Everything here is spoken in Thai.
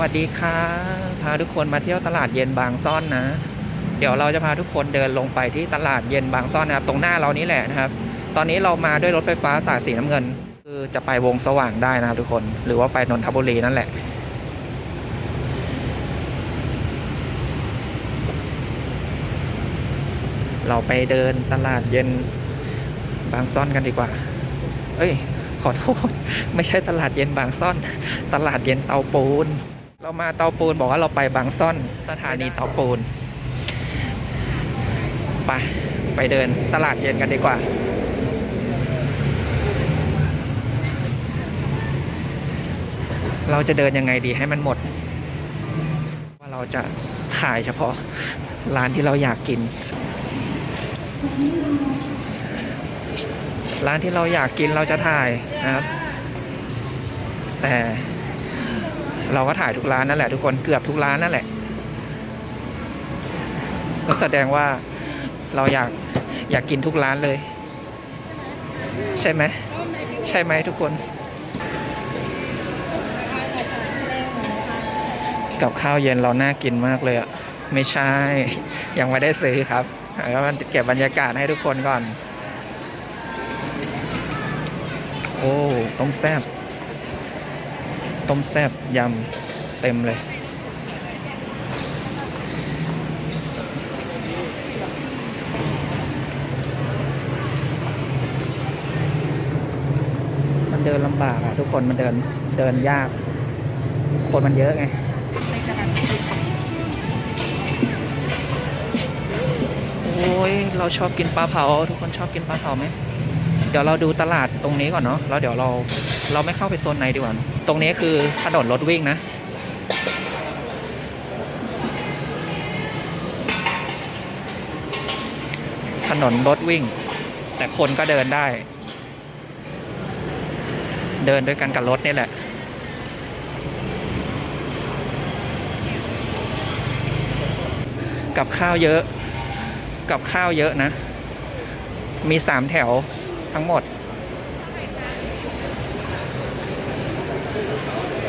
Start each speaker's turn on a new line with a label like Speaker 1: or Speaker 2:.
Speaker 1: วัสดีค่ะ พาทุกคนมาเที่ยวตลาดเย็นบางซ่อนนะ เดี๋ยวเราจะพาทุกคนเดินลงไปที่ตลาดเย็นบางซ่อนนะครับ ตรงหน้าเรานี่แหละนะครับ ตอนนี้เรามาด้วยรถไฟฟ้าสายสีน้ำเงิน คือจะไปวงสว่างได้นะครับทุกคน หรือว่าไปนนทบุรีนั่นแหละ เราไปเดินตลาดเย็นบางซ่อนกันดีกว่า เอ้ยขอโทษ ไม่ใช่ตลาดเย็นบางซ่อน ตลาดเย็นเตาปูน เรามาเตาปูนบอกว่าเราไปบางซ่อนสถานีเตาปูนไปไปเดินตลาดเย็นกันดีกว่า เราจะเดินยังไงดีให้มันหมด ว่าเราจะถ่ายเฉพาะร้านที่เราอยากกิน ร้านที่เราอยากกินเราจะถ่ายนะครับ แต่ เราก็ถ่ายทุกร้านนั่นแหละทุกคนเกือบทุกร้านนั่นแหละก็แสดงว่าเราอยากอยากกินทุกร้านเลย ใช่ไหมใช่ไหมทุกคน กับข้าวเย็นเราน่ากินมากเลยอะไม่ใช่ ยังไม่ได้ซื้อครับแล้วมันเก็บบรรยากาศให้ทุกคนก่อน โอ้ ต้มแซ่บ ต้มแซ่บยำเต็มเลย มันเดินลำบากอะทุกคนมันเดินเดินยาก คนมันเยอะไงโอ้ยเราชอบกินปลาเผา ทุกคนชอบกินปลาเผาไหมเดี๋ยวเราดูตลาดตรงนี้ก่อนเนาะแล้วเดี๋ยวเรา เราไม่เข้าไปโซนไหนดีกว่า ตรงนี้คือถนนรถวิ่งนะ ถนนรถวิ่ง แต่คนก็เดินได้ เดินด้วยกันกับรถนี่แหละกับข้าวเยอะ กับข้าวเยอะนะ มีสามแถวทั้งหมด Thank you.